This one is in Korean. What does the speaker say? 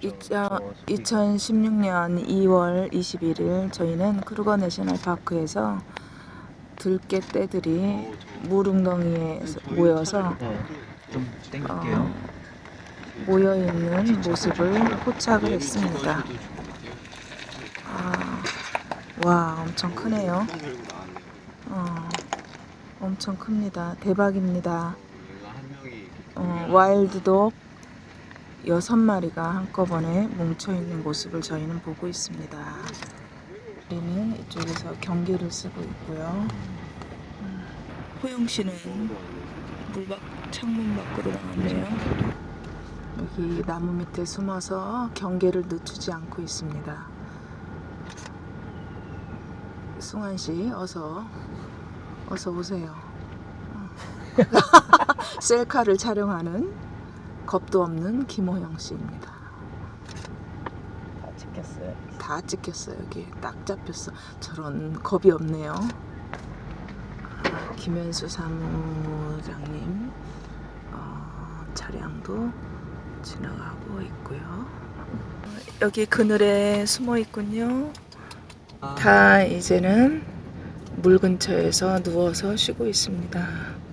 2016년 2월 21일 저희는 크루거 내셔널 파크에서 들깨 떼들이 물웅덩이에 모여서 네, 좀 어, 땡길게요. 모여 있는 모습을 포착을 했습니다. 아, 와, 엄청 크네요. 어, 엄청 큽니다. 대박입니다. 어, 와일드독 여섯 마리가 한꺼번에 뭉쳐 있는 모습을 저희는 보고 있습니다. 우리는 이쪽에서 경계를 쓰고 있고요. 음, 호영 씨는 물밖 창문 밖으로 나왔네요. 여기 나무 밑에 숨어서 경계를 늦추지 않고 있습니다. 승환 씨, 어서 어서 오세요. 셀카를 촬영하는 겁도 없는 김호영 씨입니다. 다 찍혔어요. 다 찍혔어 여기 딱 잡혔어. 저런 겁이 없네요. 아, 김현수 사무장님 어, 차량도 지나가고 있고요. 어, 여기 그늘에 숨어 있군요. 다 이제는 물 근처에서 누워서 쉬고 있습니다.